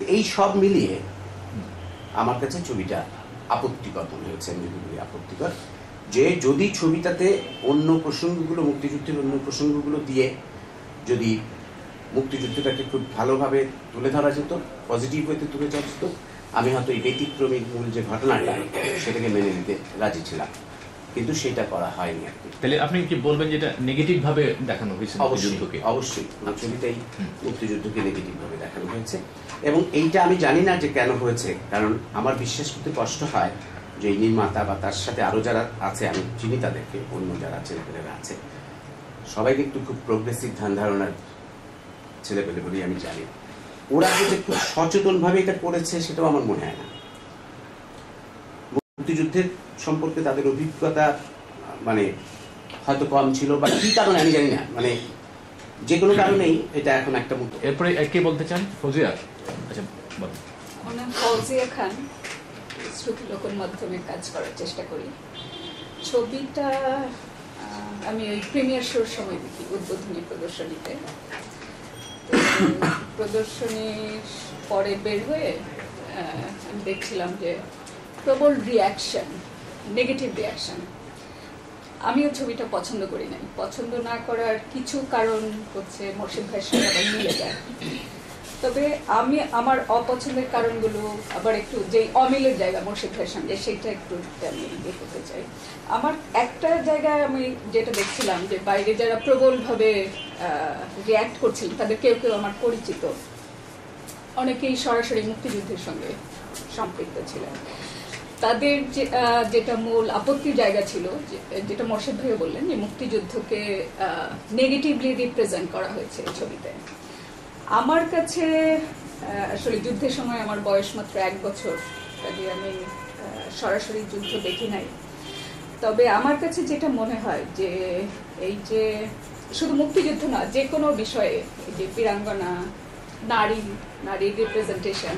এই সব মিলিয়ে আমার কাছে ছবিটা আপত্তিকর মনে হয়েছে আমি যদি বলি আপত্তিকর। যে যদি ছবিটাতে অন্য প্রসঙ্গগুলো, মুক্তিযুদ্ধের অন্য প্রসঙ্গগুলো দিয়ে যদি মুক্তিযুদ্ধটাকে খুব ভালোভাবে তুলে ধরা যেত পজিটিভ ওয়েতে তুলে ধরা যেত, আমি হয়তো এই ব্যতিক্রমী মূল যে ঘটনাটা, সেটাকে মেনে নিতে রাজি ছিলাম। কিন্তু সেটা করা হয়নি। আর কি তাহলে আপনি কি বলবেন যেটা নেগেটিভ ভাবে দেখানো হয়েছে অবশ্যই অবশ্যই। পুরো ছবিটাই মুক্তিযুদ্ধকে নেগেটিভ ভাবে দেখানো হয়েছে। এবং এইটা আমি জানি না যে কেন হয়েছে কারণ আমার বিশ্বাস করতে কষ্ট হয় যে এই নির্মাতা বা তার সাথে আরও যারা আছে আমি চিনি তাদেরকে অন্য যারা ছেলেপেলেরা আছে। সবাই কিন্তু খুব প্রোগ্রেসিভ ধ্যান ধারণার ছেলেপেলে বলেই আমি জানি। ওরা যে খুব সচেতন ভাবে এটা করেছে সেটাও আমার মনে হয় না। মুক্তিযুদ্ধের সম্পর্কে তাদের অভিজ্ঞতা মানে হয়তো কম ছিল বা কি কারণে আমি জানি না। মানে যে কোনো কারণেই এটা এখন একটা মুক্ত এরপরে কে বলতে চান? ফজিয়া? আচ্ছা বলুন নাম ফৌজিয়া খান শ্রুতি লোকন মাধ্যমে কাজ করার চেষ্টা করি। ছবিটা আমি ওই প্রিমিয়ার শোর সময় দেখি উদ্বোধনী প্রদর্শনীতে। প্রদর্শনীর পরে বের হয়ে আমি দেখছিলাম যে প্রবল রিয়াকশন নেগেটিভ রিয়াকশন আমিও ছবিটা পছন্দ করি নাই। পছন্দ না করার কিছু কারণ হচ্ছে মোর্শেদ ভাইয়ের সঙ্গে আবার মিলে যায়। তবে আমি আমার অপছন্দের কারণগুলো আবার একটু যে অমিলের জায়গা মোর্শেদ ভাইয়ের সঙ্গে, সেটা একটু আমি ইয়ে করতে চাই। আমার একটা জায়গায় আমি যেটা দেখছিলাম যে বাইরে যারা প্রবলভাবে রিয়্যাক্ট করছিলেন তাদের কেউ কেউ আমার পরিচিত, অনেকেই সরাসরি মুক্তিযুদ্ধের সঙ্গে সম্পৃক্ত ছিলেন। তাদের যেটা মূল আপত্তির জায়গা ছিল যেটা মোর্শেদ ভাইও বললেন, যে মুক্তিযুদ্ধকে নেগেটিভলি রিপ্রেজেন্ট করা হয়েছে ছবিতে। আমার কাছে আসলে যুদ্ধের সময় আমার বয়স মাত্র এক বছর, কাজে আমি সরাসরি যুদ্ধ দেখি নাই। তবে আমার কাছে যেটা মনে হয় যে, এই যে, শুধু মুক্তিযুদ্ধ না, যে কোনো বিষয়ে যে বীরাঙ্গনা নারী নারীর রিপ্রেজেন্টেশন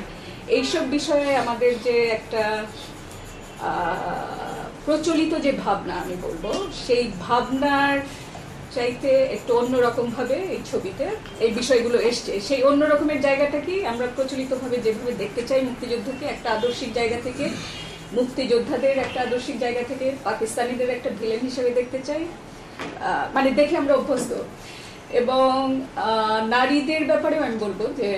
এইসব বিষয়ে আমাদের যে একটা প্রচলিত যে ভাবনা আমি বলব, সেই ভাবনার চাইতে একটু অন্যরকম ভাবে এই ছবিতে এই বিষয়গুলো এসছে। সেই অন্য রকমের জায়গাটা কি? আমরা প্রচলিত ভাবে যেভাবে দেখতে চাই মুক্তিযুদ্ধকে, একটা আদর্শিক জায়গা থেকে, মুক্তিযোদ্ধাদের একটা আদর্শিক জায়গা থেকে, পাকিস্তানিদের একটা ভিলেন হিসেবে দেখতে চাই। মানে দেখে আমরা অভ্যস্ত। এবং নারীদের ব্যাপারেও আমি বলব যে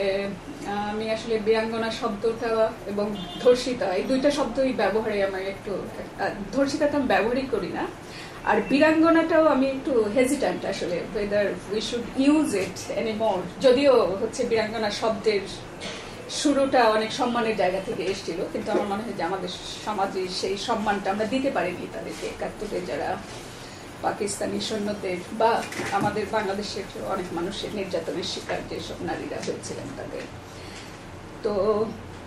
আমি আসলে বীরাঙ্গনা শব্দটা এবং ধর্ষিতা এই দুইটা শব্দই ব্যবহারে আমার একটু আহ, ধর্ষিতা তো আমি ব্যবহারই করি না। আর বীরাঙ্গনাটাও আমি একটু হেজিট্যান্ট আসলে whether we should use it any more যদিও হচ্ছে বীরাঙ্গনা শব্দের শুরুটা অনেক সম্মানের জায়গা থেকে এসেছিল কিন্তু আমার মনে হয় যে আমাদের সমাজে সেই সম্মানটা আমরা দিতে পারিনি তাদেরকে একাত্তরে যারা পাকিস্তানি সৈন্যদের বা আমাদের বাংলাদেশের অনেক মানুষের নির্যাতনের শিকার যেসব নারীরা হয়েছিলেন তাদের। তো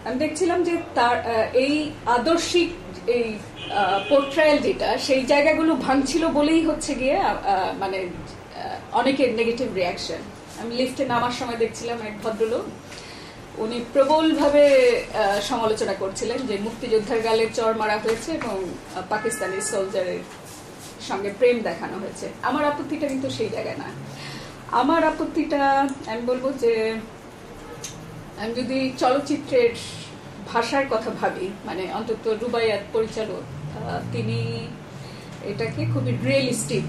আমি দেখছিলাম যে তার এই আদর্শিক এই পোর্ট্রায়াল যেটা, সেই জায়গাগুলো ভাঙছিল বলেই হচ্ছে গিয়ে মানে অনেকের নেগেটিভ রিয়াকশন আমি লিফটে নামার সময় দেখছিলাম এক ভদ্রলোক। উনি প্রবলভাবে সমালোচনা করছিলেন যে মুক্তিযোদ্ধার গালে চর মারা হয়েছে এবং পাকিস্তানি সোলজারের সঙ্গে প্রেম দেখানো হয়েছে। আমার আপত্তিটা কিন্তু সেই জায়গায় না আমার আপত্তিটা, আমি বলব যে, আমি যদি চলচ্চিত্রের ভাষার কথা ভাবি মানে অন্তত রুবাইয়াত পরিচালক তিনি এটাকে খুবই রিয়েলিস্টিক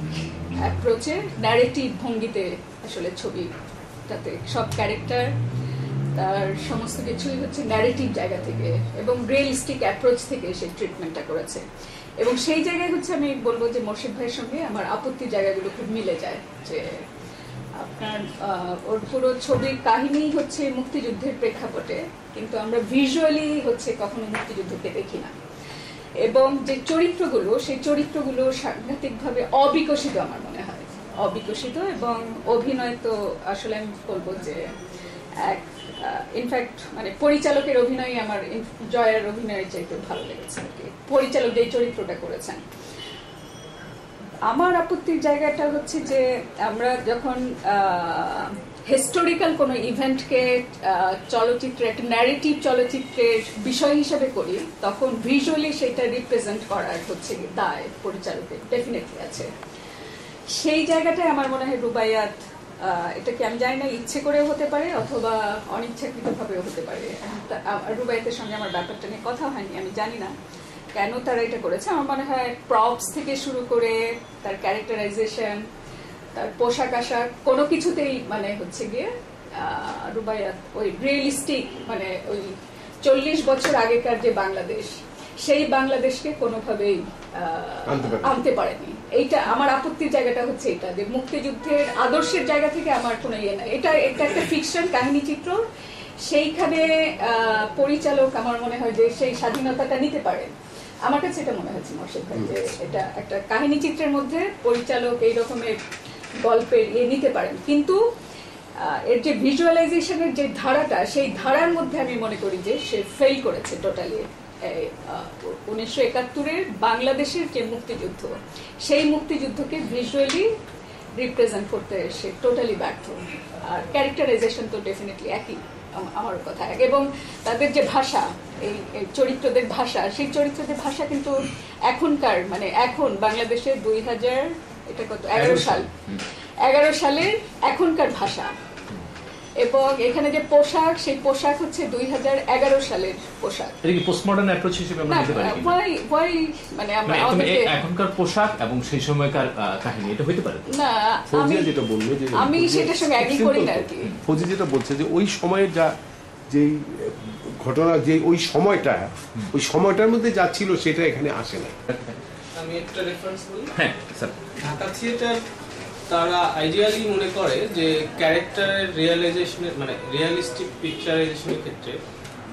অ্যাপ্রোচে ন্যারেটিভ ভঙ্গিতে আসলে ছবিটাতে সব ক্যারেক্টার তার সমস্ত কিছুই হচ্ছে ন্যারেটিভ জায়গা থেকে এবং রিয়েলিস্টিক অ্যাপ্রোচ থেকে সে ট্রিটমেন্টটা করেছে। এবং সেই জায়গায় হচ্ছে আমি বলব যে মোর্শেদ ভাইয়ের সঙ্গে আমার আপত্তির জায়গাগুলো খুব মিলে যায় যে আপনার ওর পুরো ছবির কাহিনী হচ্ছে মুক্তিযুদ্ধের প্রেক্ষাপটে, কিন্তু আমরা ভিজুয়ালি হচ্ছে কখনো মুক্তিযুদ্ধকে দেখি না। এবং যে চরিত্রগুলো, সেই চরিত্রগুলো সাংঘাতিকভাবে অবিকশিত আমার মনে হয়। অবিকশিত এবং অভিনয় তো আসলে আমি বলব যে এক ইনফ্যাক্ট মানে পরিচালকের অভিনয় আমার জয়ের অভিনয়ের চাইতে ভালো লেগেছে আর কি। পরিচালক যে চরিত্রটা করেছেন। আমার আপত্তির জায়গাটা হচ্ছে যে আমরা যখন হিস্টোরিক্যাল কোনো ইভেন্টকে চলচ্চিত্রে, একটা ন্যারেটিভ চলচ্চিত্রের বিষয় হিসেবে করি, তখন ভিজুয়ালি সেটা রিপ্রেজেন্ট করার হচ্ছে দায় পরিচালকের ডেফিনেটলি আছে। সেই জায়গাটায় আমার মনে হয় রুবাইয়াত এটা কি আমি জানি না ইচ্ছে করেও হতে পারে অথবা অনিচ্ছাকৃতভাবেও হতে পারে। রুবাইতের সঙ্গে আমার ব্যাপারটা নিয়ে কথা হয়নি আমি জানি না কেন তারা এটা করেছে। আমার মনে হয় প্রপস থেকে শুরু করে তার ক্যারেক্টারাইজেশন তার পোশাক আশাক কোনো কিছুতেই মানে হচ্ছে গিয়ে রুবাইয়াত ওই রিয়েলিস্টিক মানে ওই চল্লিশ বছর আগেকার যে বাংলাদেশ সেই বাংলাদেশকে কোনোভাবেই আনতে পারেনি। পারেনি এইটা আমার আপত্তির জায়গাটা হচ্ছে এটা যে মুক্তিযুদ্ধের আদর্শের জায়গা থেকে আমার কোনো ইয়ে নাই এটা এটা একটা ফিকশন কাহিনী চিত্র। সেইখানে পরিচালক আমার মনে হয় যে সেই স্বাধীনতাটা নিতে পারে। আমার কাছে এটা মনে হচ্ছে মোর্শেদ ভাই যে এটা একটা কাহিনী চিত্রের মধ্যে পরিচালক এই রকমের গল্পের ইয়ে নিতে পারেন। কিন্তু এর যে ভিজুয়ালাইজেশনের যে ধারাটা সেই ধারার মধ্যে আমি মনে করি যে সে ফেল করেছে টোটালি উনিশশো একাত্তরের বাংলাদেশের যে মুক্তিযুদ্ধ সেই মুক্তিযুদ্ধকে ভিজুয়ালি রিপ্রেজেন্ট করতে সে টোটালি ব্যর্থ। আর ক্যারেক্টারাইজেশন তো ডেফিনেটলি একই আমার কথা এবং তাদের যে ভাষা এই এই চরিত্রদের ভাষা সেই চরিত্রদের ভাষা কিন্তু এখনকার মানে এখন বাংলাদেশে দুই হাজার এটা কত এগারো সাল। এগারো সালের এখনকার ভাষা। এবং এখানে যে পোশাক সেই পোশাক হচ্ছে দুই হাজার এগারো সালের পোশাক। এটা কি পোস্টমডার্ন অ্যাপ্রোচ হিসেবে আমরা নিতে পারি ওয়াই ওয়াই মানে আমরা মানে এখনকার পোশাক এবং সেই সময়কার কাহিনী এটা হইতে পারে না আমি যেটা বলল যে আমি সেটার সঙ্গে করি না আর কি। ফৌজি যেটা বলছে যে ওই সময়ের যা যেই ঘটনা যে ওই সময়টা ওই সময়টার মধ্যে যা ছিল সেটা এখানে আসে না আমি একটা রেফারেন্স বলি হ্যাঁ স্যার। ঢাকা থিয়েটার তারা আইডিয়ালি মনে করে যে ক্যারেক্টারের রিয়েলাইজেশনের মানে রিয়েলিস্টিক পিকচারাইজেশনের ক্ষেত্রে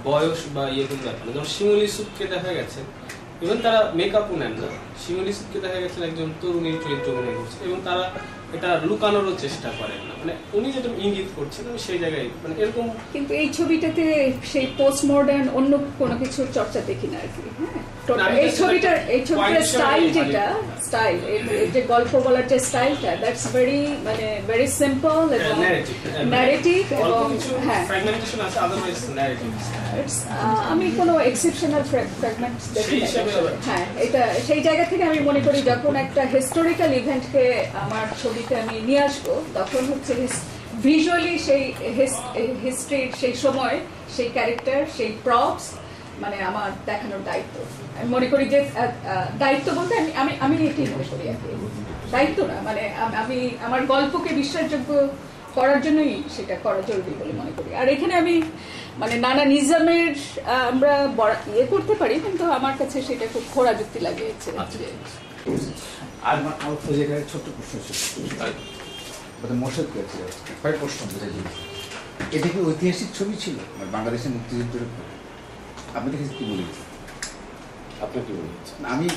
বয়স বা ইয়ে কোনো ব্যাপার না। যেমন শিমুলি সুদকে দেখা গেছে ইভেন তারা মেকআপও নেন না। শিমুলি সুদকে দেখা গেছে একজন তরুণীর চরিত্র অভিনয় করছে এবং তারা এটা লুকানোরও চেষ্টা করেন না। মানে উনি যেটা ইঙ্গিত করছেন, আমি সেই জায়গায় মানে এরকম কিন্তু এই ছবিটাতে সেই পোস্ট মডার্ন অন্য কোনো কিছুর চর্চা দেখি না আর কি হ্যাঁ? এই ছবিটার এই ছবিটার স্টাইল যেটা স্টাইল যে গল্প বলার যে স্টাইলটা দ্যাটস ভেরি মানে ভেরি সিম্পল এবং হ্যাঁ, ন্যারেটিভ এবং হ্যাঁ। ফ্র্যাগমেন্টেশন আছে আদারওয়াইজ ন্যারেটিভ It's, আহ, আমি কোনো এক্সেপশনাল দেখি হ্যাঁ এটা সেই জায়গা থেকে আমি মনে করি যখন একটা হিস্টোরিক্যাল ইভেন্টকে আমার ছবিতে আমি নিয়ে আসব তখন হচ্ছে ভিজুয়ালি সেই হিস্ট্রির সেই সময় সেই ক্যারেক্টার সেই প্রপস মানে আমার দেখানোর দায়িত্ব। আমি মনে করি যে দায়িত্ব বলতে আমি আমি আমি এটাই মনে করি আর কি। দায়িত্ব না মানে আমি আমার গল্পকে বিশ্বাসযোগ্য করার জন্যই সেটা করা জরুরি বলে মনে করি। আর এখানে আমি মানে নানা নিজামের আমরা বরা- ইয়ে করতে পারি কিন্তু আমার কাছে সেটা খুব খোড়া যুক্তি লাগিয়েছে। আচ্ছা। আর আমার খুঁজে একটা ছোট্ট প্রশ্ন ছিল। মোর্শেদ করেছিল কয়েক প্রশ্ন এটা কি ঐতিহাসিক ছবি ছিল মানে বাংলাদেশের মুক্তিযুদ্ধের উপর আপনি দেখেছি কি বলি আপনার কি মনে হচ্ছে? আমি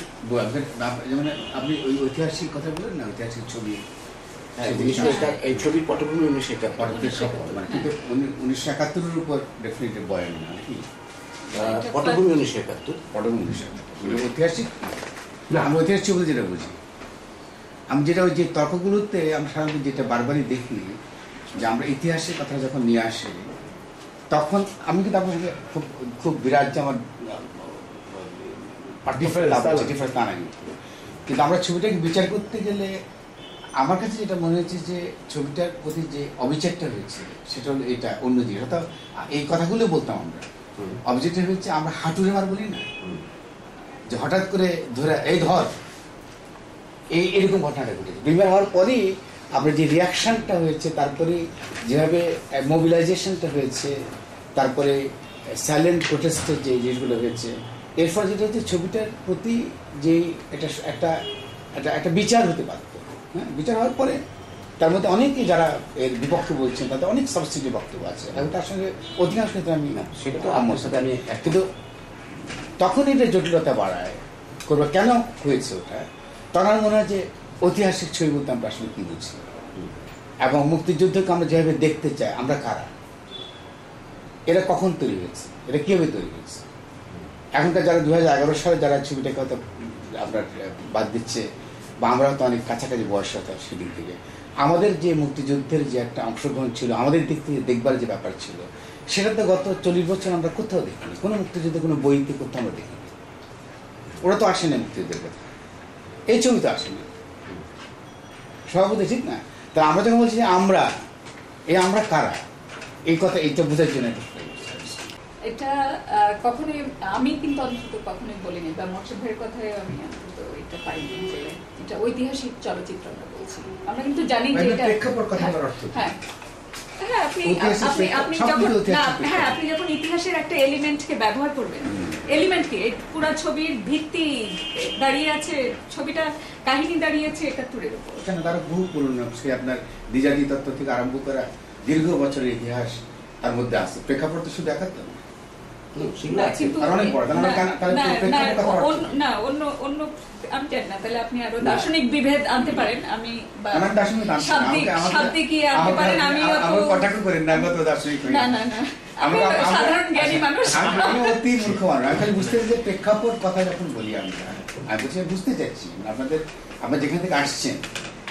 আপনার- যেমন আপনি ওই ঐতিহাসিক কথা বলেন না ঐতিহাসিক ছবি? হ্যাঁ এই ছবির পটভূমি উনিশশো একাত্তর। পরবর্তী মানে কিন্তু উনিশশো একাত্তরের উপর ডেফিনেটলি বয়ান না আহ, পটভূমি উনিশশো একাত্তর। পটভূমি উনিশশো একাত্তর। মানে ঐতিহাসিক? না আমি ঐতিহাসিক যেটা বুঝি আমি যেটা ওই যে তর্কগুলোতে আমরা সাধারণত যেটা বারবারই দেখি যে আমরা ইতিহাসের কথা যখন নিয়ে আসি তখন আমি কিন্তু আপনার সঙ্গে খুব খুব বিরাট যে আমার। ডিফারেন্স কিন্তু আমরা ছবিটাকে বিচার করতে গেলে আমার কাছে যেটা মনে হচ্ছে যে ছবিটার প্রতি যে অবিচারটা হয়েছে সেটা হলো এটা অন্য জিনিস। অর্থাৎ এই কথাগুলো বলতাম আমরা। অবজেক্টটা হচ্ছে আমরা হাঁটুরে মার বলি না। যে হঠাৎ করে ধরে এই ধর এই এরকম ঘটনাটা ঘটেছে। বিমার হওয়ার পরেই আমরা যে রিয়াকশনটা হয়েছে তারপরে যেভাবে মোবিলাইজেশনটা হয়েছে তারপরে সাইলেন্ট প্রোটেস্টের যে জিনিসগুলো হয়েছে এর ফলে যেটা হচ্ছে ছবিটার প্রতি যে একটা একটা একটা একটা বিচার হতে পারত। হ্যাঁ বিচার হওয়ার পরে তার মধ্যে অনেকে যারা এর বিপক্ষে বলছেন তাদের অনেক সাবসিডি বক্তব্য আছে। এবং তার সঙ্গে অধিকাংশ ক্ষেত্রে আমি না, সেটা তো আমার সাথে আমি কিন্তু তখন এটা জটিলতা বাড়ায়। করব কেন হয়েছে ওটা? তখন মনে হয় যে ঐতিহাসিক ছবি বলতে আমরা আসলে কি বুঝি? এবং মুক্তিযুদ্ধকে আমরা যেভাবে দেখতে চাই, আমরা কারা? এরা কখন তৈরি হয়েছে? এটা কীভাবে তৈরি হয়েছে? এখনকার যারা দু হাজার এগারো সালে যারা ছবিটাকে হয়তো আপনার বাদ দিচ্ছে, বা আমরা তো অনেক কাছাকাছি বয়স হতো সেদিক থেকে, আমাদের যে মুক্তিযুদ্ধের যে একটা অংশগ্রহণ ছিল, আমাদের দিক থেকে দেখবার যে ব্যাপার ছিল, সেটা তো গত চল্লিশ বছর আমরা কোথাও দেখিনি। কোনো মুক্তিযুদ্ধে, কোনো বইতে কোথাও আমরা দেখিনি। ওরা তো আসেনি মুক্তিযুদ্ধের কথা। এই ছবি তো আসেনি। সভাপতি ঠিক না? তা আমরা যখন বলছি যে আমরা এই আমরা কারা? এই কথা এইটা বোঝার জন্য এটা কখনোই আমি কিন্তু অন্তত কখনোই বলিনি বা মোর্শেদ ভাইয়ের কথায় আমি অন্তত এটা পাইনি যে এটা ঐতিহাসিক চলচ্চিত্র আমরা বলছি। আমরা কিন্তু জানি যে মানে এটা প্রেক্ষাপট কথা কি? হ্যাঁ। হ্যাঁ আপনি আপনি আপনি যখন না হ্যাঁ আপনি যখন ইতিহাসের একটা এলিমেন্টকে ব্যবহার করবেন এলিমেন্ট কি? পুরো ছবির ভিত্তি দাঁড়িয়ে আছে ছবিটা কাহিনী দাঁড়িয়েছে একাত্তরের উপর। কেন তারা বহু পুরনো সে আপনার দ্বিজাতি তত্ত্ব থেকে আরম্ভ করা দীর্ঘ বছরের ইতিহাস তার মধ্যে আছে। প্রেক্ষাপট তো শুধু একাত্তর। না। হুম, সেগুলো না, আছে। কিন্তু আর অনেক বড়, তাহলে না, কেন- তাহলে না, প্রেক্ষাপট না, কথা বলা অন্য- উচিত না অন্য অন্য আমি জানি না তাহলে আপনি আরও দার্শনিক বিভেদ আনতে পারেন আমি শাব্দিক আমাকে- আনতে পারেন? আমি কটাক্ষ করেন না, আমি দার্শনিক না না না। আমি সাধারণ জ্ঞানী মানুষ। আমি আমি অতি মূর্খ মানুষ। আমি খালি বুঝতে যে প্রেক্ষাপট কথা যখন বলি আমরা আমি বলছি বুঝতে চাইছি আপনাদের আপনার যেখান থেকে আসছেন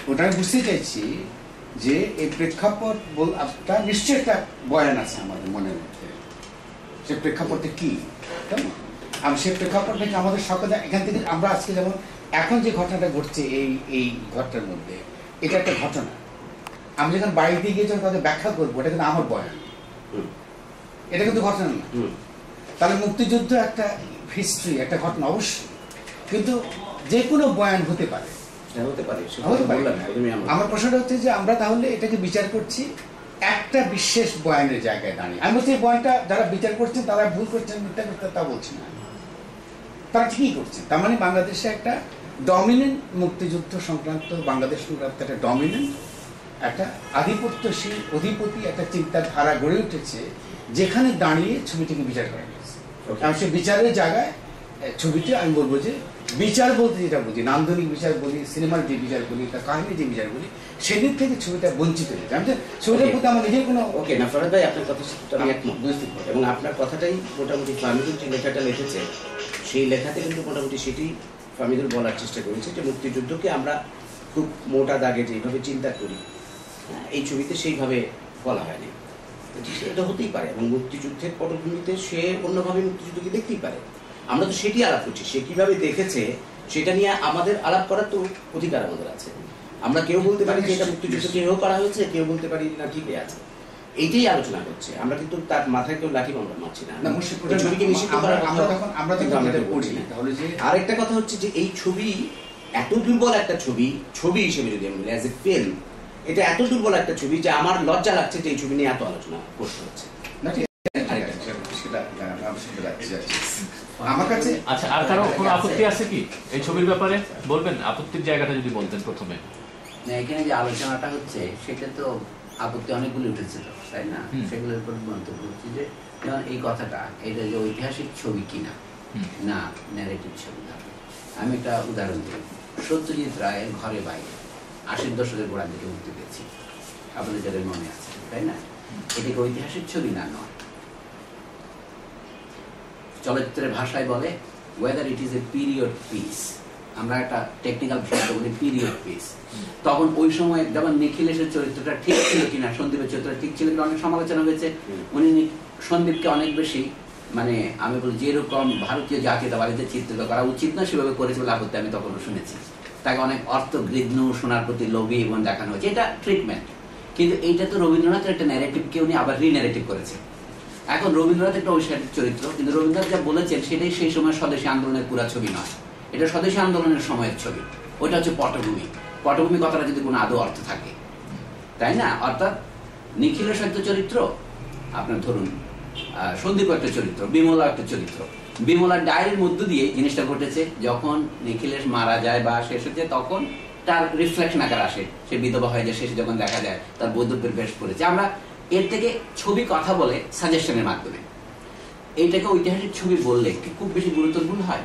ওটা আমি বুঝতে চাইছি যে এই প্রেক্ষাপট বল একটা নিশ্চয়ই একটা বয়ান আছে আমাদের মনের মধ্যে। সে প্রেক্ষাপটে কি? কেমন? আমি সে প্রেক্ষাপট থেকে আমাদের সকলে এখান থেকে আমরা আজকে যেমন এখন যে ঘটনাটা ঘটছে এই এই ঘরটার মধ্যে এটা একটা ঘটনা। আমি যখন বাড়িতে গিয়ে যখন তাদের ব্যাখ্যা করব এটা কিন্তু আমার বয়ান। এটা কিন্তু ঘটনা না তাহলে মুক্তিযুদ্ধ একটা হিস্ট্রি একটা ঘটনা অবশ্যই। কিন্তু যে কোনো বয়ান হতে পারে। হ্যাঁ, আমার। প্রশ্নটা হচ্ছে যে আমরা তাহলে এটাকে বিচার করছি একটা বিশেষ বয়ানের জায়গায় দাঁড়িয়ে। আমি বলছি বয়ানটা যারা বিচার করছেন তারা ভুল করছেন মিথ্যা করছেন তা বলছি না। তারা ঠিকই করছে তার মানে বাংলাদেশে একটা ডমিনেন্ট মুক্তিযুদ্ধ সংক্রান্ত বাংলাদেশ সংক্রান্ত একটা ডমিনেন্ট একটা আধিপত্যশীল অধিপতি একটা চিন্তাধারা গড়ে উঠেছে যেখানে দাঁড়িয়ে ছবিটিকে বিচার করা গেছে. এবং সে বিচারের জায়গায় ছবিটি আমি বলব যে বিচার বলতে যেটা বুঝি নান্দনিক বিচার বলি সিনেমার যে বিচার বলি তার কাহিনী যে বিচার বলি সেদিক থেকে ছবিটা বঞ্চিত হয়েছে আমি তো ছবিটার প্রতি আমার নিজের কোনো ওকে না ফরাদ ভাই আপনার তো আমি একমত বুঝতে পারছি। এবং আপনার কথাটাই মোটামুটি ফামিদুল যে লেখাটা লিখেছে সেই লেখাতে কিন্তু মোটামুটি সেটি ফামিদুল বলার চেষ্টা করেছে যে মুক্তিযুদ্ধকে আমরা খুব মোটা দাগে যেভাবে চিন্তা করি হ্যাঁ, এই ছবিতে সেইভাবে বলা হয়নি। সেটা হতেই পারে এবং মুক্তিযুদ্ধের পটভূমিতে সে অন্যভাবে মুক্তিযুদ্ধকে দেখতেই পারে। আমরা তো সেটি আলাপ করছি সে কীভাবে দেখেছে সেটা নিয়ে আমাদের আলাপ করার তো অধিকার আমাদের আছে। আমরা কেউ বলতে পারি যে এটা মুক্তিযুদ্ধ কেউ করা হয়েছে কেউ বলতে পারি না ঠিকই আছে। এইটাই আলোচনা করছে। আমরা কিন্তু তার মাথায় কেউ লাঠি মামলা মারছি না। ছবিকে নিষিদ্ধ করার। তাহলে যে আরেকটা কথা হচ্ছে যে এই ছবি এত দুর্বল একটা ছবি ছবি হিসেবে যদি আমি বলি অ্যাজ এ ফিল্ম এটা এত দুর্বল একটা ছবি যে আমার লজ্জা লাগছে যে এই ছবি নিয়ে এত আলোচনা করতে হচ্ছে। আমার কাছে আচ্ছা আর কারও কোনো আপত্তি আছে কি? এই ছবির ব্যাপারে বলবেন আপত্তির জায়গাটা যদি বলতেন প্রথমে। না এখানে যে আলোচনাটা হচ্ছে সেটা তো আপত্তি অনেকগুলো উঠেছিল তাই না? সেগুলোর উপর মন্তব্য হচ্ছে যে যেমন এই কথাটা এটা যে ঐতিহাসিক ছবি কিনা না ন্যারেটিভ ছবি না। আমি একটা উদাহরণ দিই। সত্যজিৎ রায়ের ঘরে বাইরে আশির দশকের গোড়ার দিকে মুক্তি পেয়েছি। আপনাদের যাদের মনে আছে তাই না? এটাকে ঐতিহাসিক ছবি না নয়? চলচ্চিত্রের ভাষায় বলে whether it is a period piece আমরা একটা টেকনিক্যাল শব্দ বলি পিরিয়ড পিস তখন ওই সময় যেমন নিখিলেশের চরিত্রটা ঠিক ছিল কিনা সন্দীপের চরিত্রটা ঠিক ছিল কিনা অনেক সমালোচনা হয়েছে। উনি সন্দীপকে অনেক বেশি মানে আমি বলি যেরকম ভারতীয় জাতীয়তাবাদীদের চিত্রিত করা উচিত না সেভাবে করেছে বলে আপত্তি আমি তখনও শুনেছি। তাকে অনেক অর্থ অর্থগৃগ্ন শোনার প্রতি লোভী এবং দেখানো হয়েছে। এটা ট্রিটমেন্ট কিন্তু এইটা তো রবীন্দ্রনাথের একটা ন্যারেটিভকে উনি আবার রিন্যারেটিভ করেছে। এখন রবীন্দ্রনাথ একটা ঐশারিক চরিত্র কিন্তু রবীন্দ্রনাথ যা বলেছেন সেটাই সেই সময় স্বদেশী আন্দোলনের পুরা ছবি নয়। এটা স্বদেশী আন্দোলনের সময়ের ছবি। ওটা হচ্ছে পটভূমি। পটভূমি কথাটা যদি কোনো আদৌ অর্থ থাকে। তাই না? অর্থাৎ নিখিলের সত্য চরিত্র, আপনার ধরুন সন্দীপ একটা চরিত্র বিমলা একটা চরিত্র। বিমলার ডায়ের মধ্য দিয়ে জিনিসটা ঘটেছে, যখন নিখিলেশ মারা যায় বা শেষ হচ্ছে, তখন তার রিফ্লেকশন আকার আসে। সে বিধবা হয়ে যায়, শেষে যখন দেখা যায়, তার বৈধব্যের বেশ পড়েছে। আমরা এর থেকে ছবি কথা বলে সাজেশনের মাধ্যমে। এইটাকে ঐতিহাসিক ছবি বললে কি খুব বেশি গুরুত্বপূর্ণ হয়?